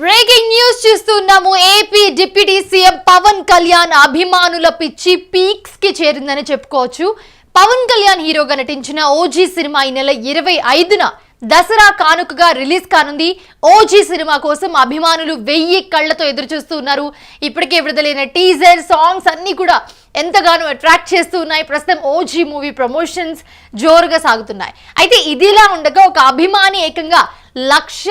Breaking news చూస్తున్నాము. AP deputy CM Pawan Kalyan అభిమానుల పిచ్చి పీక్స్కి చేరిందని చెప్పుకోవచ్చు. పవన్ కళ్యాణ్ హీరోగా నటించిన ఓజీ సినిమా ఈ నెల ఇరవై ఐదున దసరా కానుకగా రిలీజ్ కానుంది. ఓజీ సినిమా కోసం అభిమానులు వెయ్యి కళ్ళతో ఎదురు చూస్తూ ఉన్నారు ఇప్పటికే విడుదలైన టీజర్ సాంగ్స్ అన్ని కూడా ఎంతగానో అట్రాక్ట్ చేస్తూ ఉన్నాయి. ప్రస్తుతం ఓజీ మూవీ ప్రమోషన్స్ జోరుగా సాగుతున్నాయి. అయితే ఇదిలా ఉండగా ఒక అభిమాని ఏకంగా లక్ష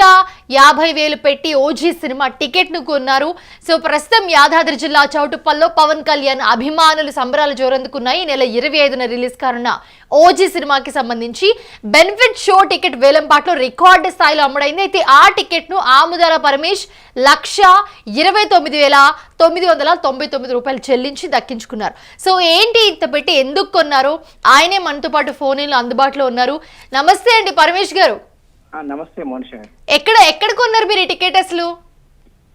యాభై వేలు పెట్టి ఓజీ సినిమా టికెట్ను కొన్నారు. సో ప్రస్తుతం యాదాద్రి జిల్లా చౌటుప్పల్లో పవన్ కళ్యాణ్ అభిమానులు సంబరాలు జోరందుకున్నాయి. నెల ఇరవై ఐదున రిలీజ్ కానున్న ఓజీ సినిమాకి సంబంధించి బెనిఫిట్ షో టికెట్ వేలంపాట్లో రికార్డు స్థాయిలో అమ్ముడైంది. అయితే ఆ టికెట్ను ఆముదాల పరమేష్ లక్ష ఇరవై తొమ్మిది వేల తొమ్మిది వందల తొంభై తొమ్మిది రూపాయలు చెల్లించి దక్కించుకున్నారు. సో ఏంటి ఇంత పెట్టి ఎందుకు కొన్నారు? ఆయనే మనతో పాటు ఫోన్లో అందుబాటులో ఉన్నారు. నమస్తే అండి పరమేష్ గారు. నమస్తే మోనిష గారు. ఎక్కడ ఎక్కడ కొన్నారు మీరు టికెట్ అసలు?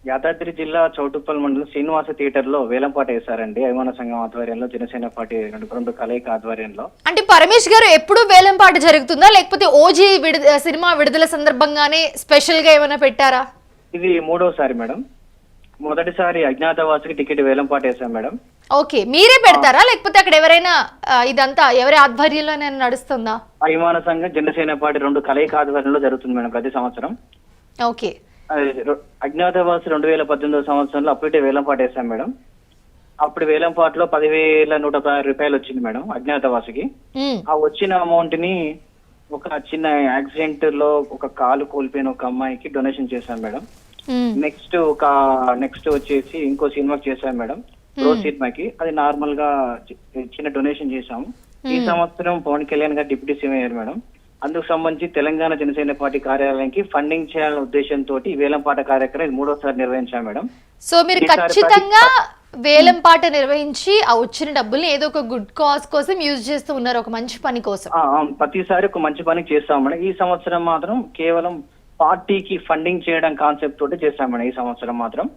యాదాద్రి జిల్లా చౌటుప్పల్ మండలం శ్రీనివాస థియేటర్లో వేలంపాట వేశారండి. అభిమాన సంఘం ఆధ్వర్యంలో జనసేన పార్టీ రెండు కలయిక ఆధ్వర్యంలో. అంటే పరమేష్ గారు ఎప్పుడు వేలంపాట జరుగుతుందా? లేకపోతే ఓజీ సినిమా విడుదల సందర్భంగానే స్పెషల్గా ఏమైనా పెట్టారా? ఇది మూడోసారి మేడం. మొదటిసారి అజ్ఞాతవాసికి టికెట్ వేలంపాట వేశాం మేడం. ఓకే మీరే పెడతారా? లేకపోతే అక్కడ ఎవరైనా ఆ, ఇదంతా ఎవరి ఆధ్వర్యంలోనే నడుస్తుందా? అభిమాన సంఘం జనసేన పార్టీ రెండు కలయిక ఆధ్వర్యంలో జరుగుతుంది మేడం ప్రతి సంవత్సరం. ఓకే. అది రొ- అజ్ఞాతవాసి రెండు వేల పద్దెనిమిదో సంవత్సరంలో అప్పుడే వేలంపాట వేశాం మేడం. అప్పుడు వేలంపాటలో పదివేల నూట పదహారు రూపాయలు వచ్చింది మేడం అజ్ఞాతవాసికి. ఉమ్, ఆ వచ్చిన అమౌంట్ని ఒక చిన్న యాక్సిడెంట్లో ఒక కాలు కోల్పోయిన ఒక అమ్మాయికి డొనేషన్ చేశాం మేడం. నెక్స్ట్ ఒక నెక్స్ట్ వచ్చేసి ఇంకో సినిమాకి చేశాం మేడం. ప్రో సినిమాకి. అది నార్మల్గా చిన్న డొనేషన్ చేశాము. ఈ సంవత్సరం పవన్ కళ్యాణ్ గారు డిప్యూటీ సీఎం అయ్యారు మేడం. అందుకు సంబంధించి తెలంగాణ జనసేన పార్టీ కార్యాలయానికి ఫండింగ్ చేయాలనే ఉద్దేశంతో ఈ వేలంపాట కార్యక్రమం ఇది మూడోసారి నిర్వహించాం మేడం. సో మీరు ఖచ్చితంగా వేలంపాట నిర్వహించి ఆ వచ్చిన డబ్బుల్ని ఏదో ఒక గుడ్ కాజ్ కోసం యూజ్ చేస్తూ ఉన్నారు ఒక మంచి పని కోసం. ప్రతిసారి ఒక మంచి పని చేస్తాం మేడం. ఈ సంవత్సరం మాత్రం కేవలం పార్టీకి ఫండింగ్ చేయడం కాన్సెప్ట్ తోటి మేడం ఈ సంవత్సరం మాత్రం.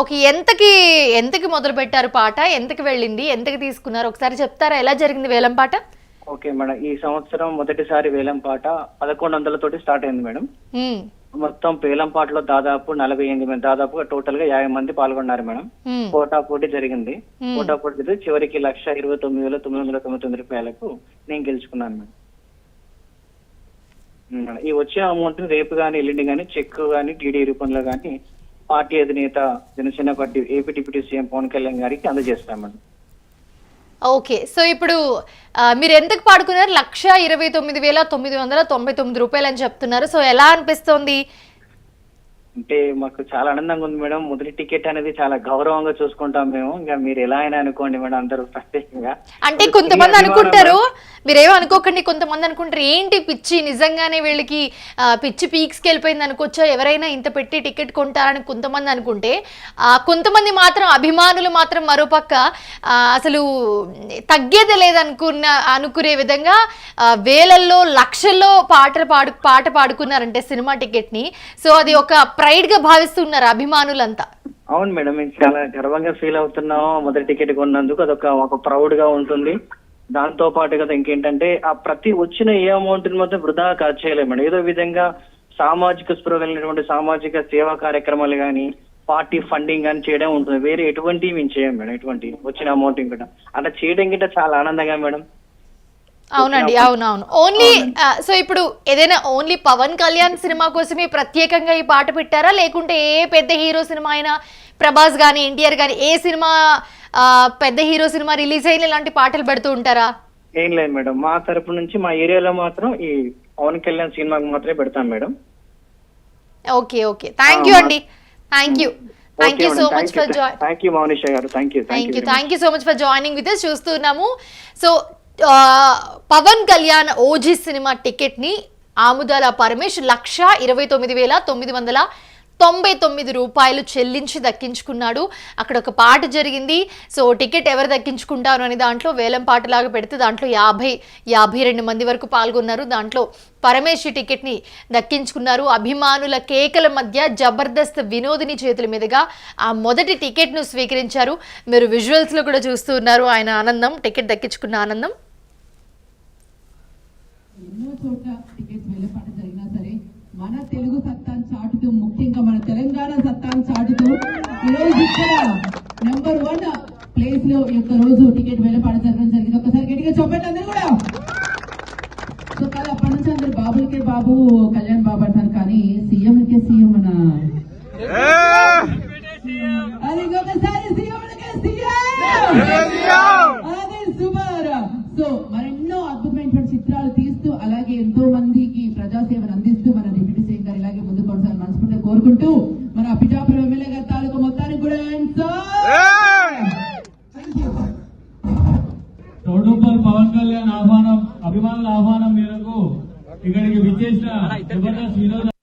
ఓకే ఎంతకి ఎంతకి మొదలు పెట్టారు పాట? ఎంతకి వెళ్ళింది? ఎంతకి తీసుకున్నారు? ఒకసారి చెప్తారా? ఎలా జరిగింది వేలంపాట ఓకే మేడం ఈ సంవత్సరం మొదటిసారి వేలం పాట పదకొండు వందల తోటి స్టార్ట్ అయింది మేడం. మొత్తం వేలం పాటలో దాదాపు నలభై ఎనిమిది మంది దాదాపుగా టోటల్గా యాభై మంది పాల్గొన్నారు మేడం. పోటా పోటీ జరిగింది. పోటా పోటీ చివరికి లక్ష ఇరవై తొమ్మిది వేల తొమ్మిది వందల తొంభై తొమ్మిది రూపాయలకు నేను గెలుచుకున్నాను మేడం. ఈ వచ్చే అమౌంట్ రేపు కానీ ఎల్లుండి కానీ చెక్ కానీ టీడీ రూపంలో కానీ పార్టీ అధినేత Janasena party AP deputy CM Pawan Kalyan గారికి అందజేస్తాం ఓకే సో ఇప్పుడు మీరు ఎంతకు పాడుకున్నారు? లక్ష ఇరవై తొమ్మిది వేల తొమ్మిది వందల తొంభై తొమ్మిది రూపాయలు అని చెప్తున్నారు. సో ఎలా అనిపిస్తోంది? అంటే మాకు చాలా ఆనందంగా ఉంది మేడం. మొదటి టికెట్ అనేది చాలా గౌరవంగా చూసుకుంటాం మేము. ఇంకా మీరు ఎలా అయినా అనుకోండి మేడం అందరూ ప్రత్యేకంగా. అంటే కొంతమంది అనుకుంటారు. మీరేమో అనుకోకండి కొంతమంది అనుకుంటారు ఏంటి పిచ్చి? నిజంగానే వీళ్ళకి పిచ్చి పీక్స్కి వెళ్ళిపోయింది అనుకోవచ్చా? ఎవరైనా ఇంత పెట్టి టికెట్ కొంటారని కొంతమంది అనుకుంటే ఆ, కొంతమంది మాత్రం అభిమానులు మాత్రం మరోపక్క అసలు తగ్గేది లేదనుకున్న అనుకునే విధంగా వేలల్లో లక్షల్లో పాటలు పాడు పాట పాడుకున్నారంటే సినిమా టికెట్ని. సో అది ఒక ప్రైడ్గా భావిస్తున్నారు అభిమానులంతా. అవును మేడం మేము చాలా గర్వంగా ఫీల్ అవుతున్నాం. మొదటి టికెట్ కొన్నందుకు అదొక ఒక ప్రౌడ్గా ఉంటుంది. దాంతో పాటు కదా ఇంకేంటంటే ఆ ప్రతి వచ్చిన ఏ అమౌంట్ మాత్రం వృధా ఖర్చు చేయలేము మేడం. ఏదో విధంగా సామాజిక స్పృహ కలిగినటువంటి సామాజిక సేవా కార్యక్రమాలు కానీ పార్టీ ఫండింగ్ కానీ చేయడం ఉంటుంది. వేరే ఎటువంటి మేము చేయం మేడం ఎటువంటి వచ్చిన అమౌంట్ ఇంకా అలా చేయడం గిట్ట చాలా ఆనందంగా మేడం. అవునండి అవునవును. ఓన్లీ సో ఇప్పుడు ఏదైనా ఓన్లీ పవన్ కళ్యాణ్ సినిమా కోసమే ప్రత్యేకంగా ఈ పాట పెట్టారా? లేకుంటే ఏ పెద్ద హీరో సినిమా అయినా ప్రభాస్ కానీ ఎన్టీఆర్ కానీ ఏ సినిమా పెద్ద హీరో సినిమా రిలీజ్ అయిన ఇలాంటి పాటలు పెడుతూ ఉంటారా? ఏం లేదు మేడం. మా తరపు నుంచి మా ఏరియాలో మాత్రం ఈ పవన్ కళ్యాణ్ సినిమాకి మాత్రమే పెడతాం madam. Okay okay thank you అండి. Thank you thank you so much for join thank you Mounisha గారు. Thank you thank you thank you so much for joining with చూస్తున్నాము so Pawan Kalyan OG cinema టికెట్ని ఆముదాల పరమేష్ లక్ష ఇరవై తొమ్మిది వేల తొమ్మిది వందల తొంభై తొమ్మిది రూపాయలు చెల్లించి దక్కించుకున్నాడు. అక్కడ ఒక పాట జరిగింది. సో టికెట్ ఎవరు దక్కించుకుంటారు అనే దాంట్లో వేలం పాటలాగా పెడితే దాంట్లో యాభై యాభై రెండు మంది వరకు పాల్గొన్నారు. దాంట్లో పరమేష్ టికెట్ని దక్కించుకున్నారు. అభిమానుల కేకల మధ్య జబర్దస్త్ వినోదిని చేతుల మీదుగా ఆ మొదటి టికెట్ను స్వీకరించారు. మీరు విజువల్స్లో కూడా చూస్తూ ఉన్నారు. ఆయన ఆనందం టికెట్ దక్కించుకున్న ఆనందం. ఎన్నో చోట్ల టికెట్స్ వెళ్ళపాట జరిగినా సరే మన తెలుగు సత్తాను చాటుతూ ముఖ్యంగా మన తెలంగాణ తెలంగాణ సత్తాను చాటుతూ ఈ రోజు ఇక్కడ నెంబర్ వన్ ప్లేస్లో యొక్క రోజు టికెట్ వేలపాట జరగడం జరిగింది. ఒకసారి గట్టిగా చెప్పండి అందరూ కూడా. సో కాదు అప్పటి నుంచి అందరు బాబులకే బాబు కళ్యాణ్ బాబు అంటారు కానీ సీఎంకే సీఎం మన అది ఇంకొకసారి సీఎంకే సీఎం. ఆహ్వానం మేరకు ఇక్కడికి విచ్చేసిన జబర్దస్త్ వినోద్